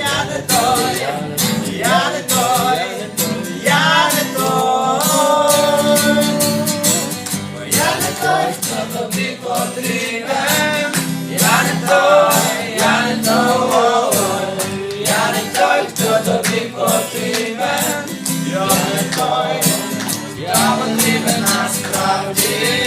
Я не той, я не той, я не то, бо я не той, хто тобі потрібен насправді